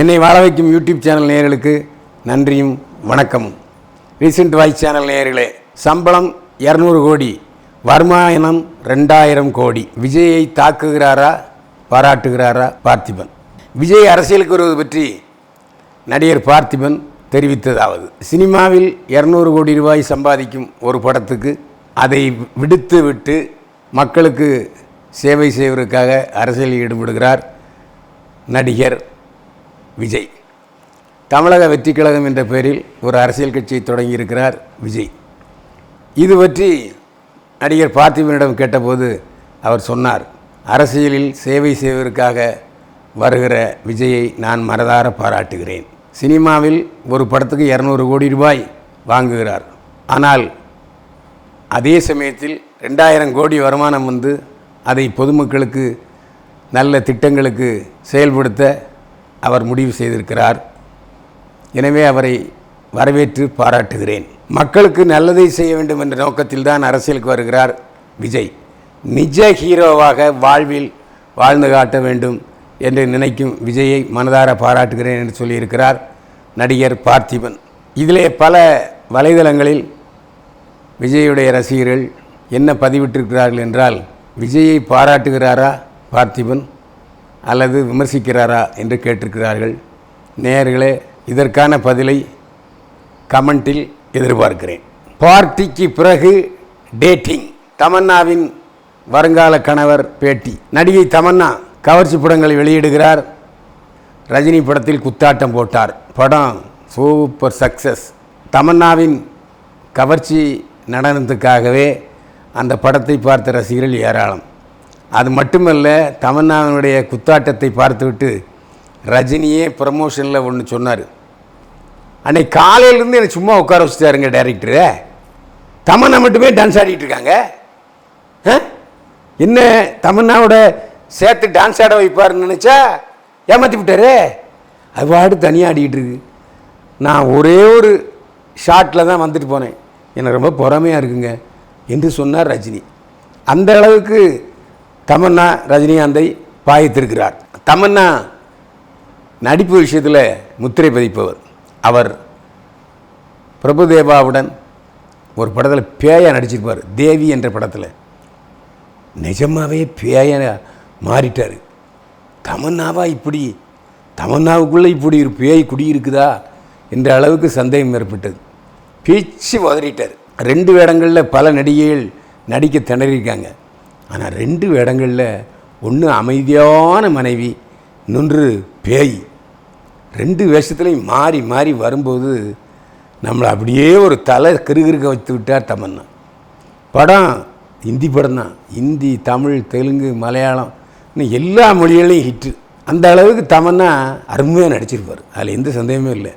என்னை வாழ வைக்கும் யூடியூப் சேனல் நேயர்களுக்கு நன்றியும் வணக்கமும். ரீசெண்ட் வாய்ஸ் சேனல் நேயர்களே சம்பளம் இரநூறு கோடி வருமானம் ரெண்டாயிரம் கோடி. விஜயை தாக்குகிறாரா பாராட்டுகிறாரா பார்த்திபன். விஜய் அரசியலுக்கு வருவது பற்றி நடிகர் பார்த்திபன் தெரிவித்ததாவது. சினிமாவில் இரநூறு கோடி ரூபாய் சம்பாதிக்கும் ஒரு படத்துக்கு அதை விடுத்து விட்டு மக்களுக்கு சேவை செய்வதற்காக அரசியலில் ஈடுபடுகிறார் நடிகர் விஜய். தமிழக வெற்றி கழகம் என்ற பெயரில் ஒரு அரசியல் கட்சியை தொடங்கியிருக்கிறார் விஜய். இது பற்றி நடிகர் பார்த்திபனிடம் கேட்டபோது அவர் சொன்னார் அரசியலில் சேவை செய்வதற்காக வருகிற விஜயை நான் மனதார பாராட்டுகிறேன். சினிமாவில் ஒரு படத்துக்கு இரநூறு கோடி ரூபாய் வாங்குகிறார். ஆனால் அதே சமயத்தில் ரெண்டாயிரம் கோடி வருமானம் வந்து அதை பொதுமக்களுக்கு நல்ல திட்டங்களுக்கு செயல்படுத்த அவர் முடிவு செய்திருக்கிறார். எனவே அவரை வரவேற்று பாராட்டுகிறேன். மக்களுக்கு நல்லதை செய்ய வேண்டும் என்ற நோக்கத்தில் தான் அரசியலுக்கு வருகிறார் விஜய். நிஜ ஹீரோவாக வாழ்வில் வாழ்ந்து காட்ட வேண்டும் என்று நினைக்கும் விஜயை மனதார பாராட்டுகிறேன் என்று சொல்லியிருக்கிறார் நடிகர் பார்த்திபன். இதிலே பல வலைதளங்களில் விஜயுடைய ரசிகர்கள் என்ன பதிவிட்டிருக்கிறார்கள் என்றால் விஜயை பாராட்டுகிறாரா பார்த்திபன்? அல்லது விமர்சிக்கிறாரா என்று கேட்டிருக்கிறார்கள். நேர்களே இதற்கான பதிலை கமெண்டில் எதிர்பார்க்கிறேன். பார்ட்டிக்கு பிறகு டேட்டிங். தமன்னாவின் வருங்கால கணவர் பேட்டி. நடிகை தமன்னா கவர்ச்சி படங்களை வெளியிடுகிறார். ரஜினி படத்தில் குத்தாட்டம் போட்டார். படம் சூப்பர் சக்சஸ். தமன்னாவின் கவர்ச்சி நடனத்துக்காகவே அந்த படத்தை பார்த்த ரசிகர்கள் ஏராளம். அது மட்டுமல்ல தமன்னாவினுடைய குத்தாட்டத்தை பார்த்துவிட்டு ரஜினியே ப்ரமோஷனில் ஒன்று சொன்னார். அன்னைக்கு காலையிலேருந்து எனக்கு சும்மா உட்கார வச்சுட்டாருங்க டைரக்டரு தமன்னா மட்டுமே டான்ஸ் ஆடிட்டு இருக்காங்க. ஆ? என்ன தமன்னாவோட சேர்த்து டான்ஸ் ஆட வைப்பாருன்னு நினச்சா ஏமாற்றி விட்டாரு? அது பாட்டு தனியாக ஆடிக்கிட்டு இருக்கு. நான் ஒரே ஒரு ஷாட்டில் தான் வந்துட்டு போனேன். எனக்கு ரொம்ப பொறாமையாக இருக்குங்க. என்று சொன்னார் ரஜினி. அந்த அளவுக்கு தமன்னா ரஜினிகாந்தை பாய்த்திருக்கிறார். தமன்னா நடிப்பு விஷயத்தில் முத்திரை பதிப்பவர். அவர் பிரபுதேவாவுடன் ஒரு படத்தில் பேயா நடிச்சிருப்பார். தேவி என்ற படத்தில். நிஜமாகவே பேய மாறிட்டார். தமன்னாவா இப்படி தமன்னாவுக்குள்ளே இப்படி ஒரு பேய் குடியிருக்குதா என்ற அளவுக்கு சந்தேகம் ஏற்பட்டது. பேச்சு உதறிட்டார் ரெண்டு வேடங்களில் பல நடிகைகள் நடிக்க திணறியிருக்காங்க. ஆனால் ரெண்டு இடங்களில் ஒன்று அமைதியான மனைவி இன்னொன்று பேய். ரெண்டு வேஷத்துலையும் மாறி மாறி வரும்போது நம்மளை அப்படியே ஒரு தலை கிருகிருக்க வைத்து விட்டார் தமன்னா. படம் ஹிந்தி படம் தான். ஹிந்தி தமிழ் தெலுங்கு மலையாளம் இன்னும் எல்லா மொழிகளையும் ஹிட்டு அந்த அளவுக்கு தமன்னா அருமையாக நடிச்சிருப்பார். அதில் எந்த சந்தேகமே இல்லை.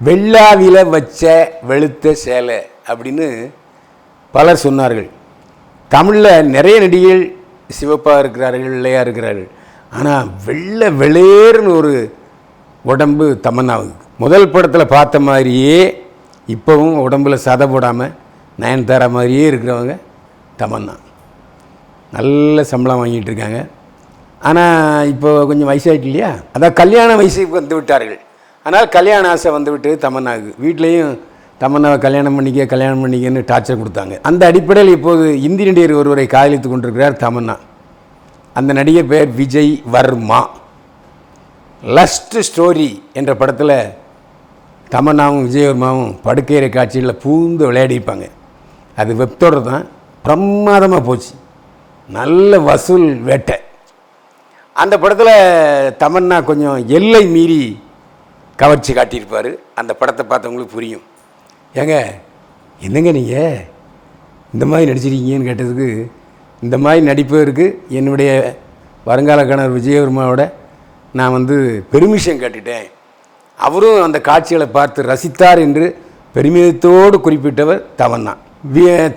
வெள்ளாவில வச்ச வெளுத்த சேலை அப்படின்னு பலர் சொன்னார்கள். தமிழில் நிறைய நடிகைகள் சிவப்பாக இருக்கிறார்கள் வெள்ளையாக இருக்கிறார்கள். ஆனால் வெள்ளை வெளியேறுன்னு ஒரு உடம்பு தமன்னாவுக்கு முதல் படத்தில் பார்த்த மாதிரியே இப்போவும் உடம்புல சதை போடாமல் நயன்தாரா மாதிரியே இருக்கிறவங்க தமன்னா. நல்ல சம்பளம் வாங்கிட்டு இருக்காங்க. ஆனால் இப்போ கொஞ்சம் வயசாகிட்டு இல்லையா? அதான் கல்யாண வயசுக்கு வந்து விட்டார்கள். ஆனால் கல்யாண ஆசை வந்து விட்டு தமன்னாவுக்கு. வீட்லேயும் தமன்னாவை கல்யாணம் பண்ணிக்க கல்யாணம் பண்ணிக்கன்னு டார்ச்சர் கொடுத்தாங்க. அந்த அடிப்படையில் இப்போது இந்தி நடிகர் ஒருவரை காதலித்து கொண்டிருக்கிறார் தமன்னா. அந்த நடிகர் பெயர் விஜய் வர்மா. லஸ்ட் ஸ்டோரி என்ற படத்தில் தமன்னாவும் விஜயவர்மாவும் படுக்கையிற காட்சியில் பூந்து விளையாடிப்பாங்க அது வெப்தொடர் தான். பிரமாதமாக போச்சு. நல்ல வசூல் வேட்டை. அந்த படத்தில் தமன்னா கொஞ்சம் எல்லை மீறி கவர்ச்சி காட்டியிருப்பார். அந்த படத்தை பார்த்தவங்களுக்கு புரியும். ஏங்க என்னங்க நீங்கள் இந்த மாதிரி நடிச்சிருக்கீங்கன்னு கேட்டதுக்கு இந்த மாதிரி நடிப்பதற்கு என்னுடைய வருங்கால கணவர் விஜயவர்மாவோட நான் வந்து பெர்மிஷன் கேட்டுட்டேன். அவரும் அந்த காட்சிகளை பார்த்து ரசித்தார் என்று பெருமிதத்தோடு குறிப்பிட்டவர் தமன்னா.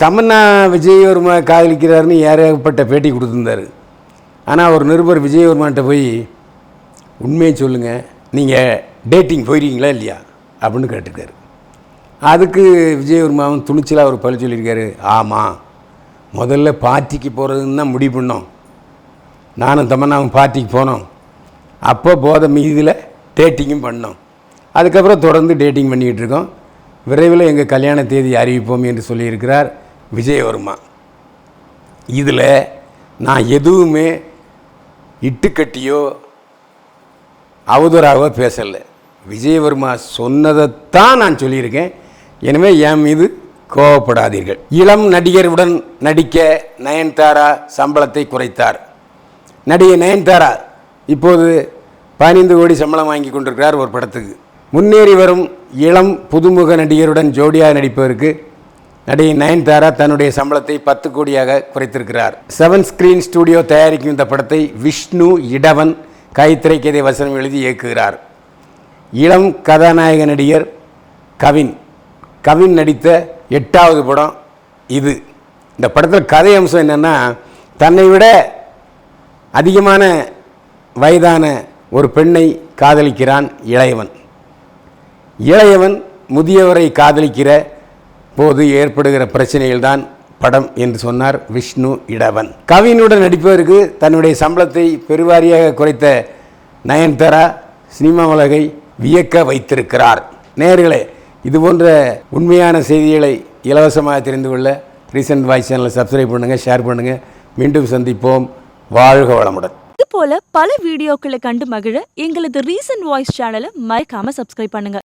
தமன்னா விஜயவர்மா காதலிக்கிறாருன்னு ஏறப்பட்ட பேட்டி கொடுத்துருந்தாரு. ஆனால் ஒரு நிருபர் விஜயவர்மான்ட்ட போய் உண்மையை சொல்லுங்கள் நீங்கள் டேட்டிங் போயிருக்கீங்களா இல்லையா? அப்படின்னு கேட்டிருக்காரு. அதுக்கு விஜயவர்மாவும் துணிச்சலாக ஒரு பழி சொல்லியிருக்காரு. ஆமாம் முதல்ல பார்ட்டிக்கு போகிறதுன்னு தான் முடிவு பண்ணோம். நானும் தமன்னாவும் பார்ட்டிக்கு போனோம். அப்போ போதை மீதியில் டேட்டிங்கும் பண்ணோம். அதுக்கப்புறம் தொடர்ந்து டேட்டிங் பண்ணிக்கிட்டு இருக்கோம். விரைவில் எங்கள் கல்யாண தேதி அறிவிப்போம் என்று சொல்லியிருக்கிறார் விஜயவர்மா இதில் நான் எதுவுமே இட்டுக்கட்டியோ அவதூறாகவோ பேசலை. விஜயவர்மா சொன்னதைத்தான் நான் சொல்லியிருக்கேன். எனவே என் மீது கோவப்படாதீர்கள். இளம் நடிகருடன் நடிக்க நயன்தாரா சம்பளத்தை குறைத்தார். நடிகை நயன்தாரா இப்போது பதினைந்து கோடி சம்பளம் வாங்கி கொண்டிருக்கிறார் ஒரு படத்துக்கு. முன்னேறி வரும் இளம் புதுமுக நடிகருடன் ஜோடியாக நடிப்பதற்கு நடிகை நயன்தாரா தன்னுடைய சம்பளத்தை பத்து கோடியாக குறைத்திருக்கிறார். செவன் ஸ்கிரீன் ஸ்டுடியோ தயாரிக்கும் இந்த படத்தை விஷ்ணு இடவன் கைத்திரைக்கதை வசனம் எழுதி இயக்குகிறார். இளம் கதாநாயக நடிகர் கவின். கவின் நடித்த எட்டாவது படம் இது. இந்த படத்தில் கதை அம்சம் என்னென்னா தன்னை விட அதிகமான வயதான ஒரு பெண்ணை காதலிக்கிறான் இளையவன். இளையவன் முதியவரை காதலிக்கிற போது ஏற்படுகிற பிரச்சனைகள் தான் படம் என்று சொன்னார் விஷ்ணு இடவன். கவினுடன் நடிப்பதற்கு தன்னுடைய சம்பளத்தை பெருவாரியாக குறைத்த நயன்தாரா சினிமா உலகை வியக்க வைத்திருக்கிறார். நேயர்களே இது போன்ற உண்மையான செய்திகளை இலவசமாக தெரிந்து கொள்ள ரீசன்ட் வாய்ஸ் சேனலை சப்ஸ்கிரைப் பண்ணுங்கள் ஷேர் பண்ணுங்கள் மீண்டும் சந்திப்போம். வாழ்க வளமுடன். இது போல பல வீடியோக்களை கண்டு மகிழ எங்களது ரீசன்ட் வாய்ஸ் சேனலை மறக்காம சப்ஸ்கிரைப் பண்ணுங்கள்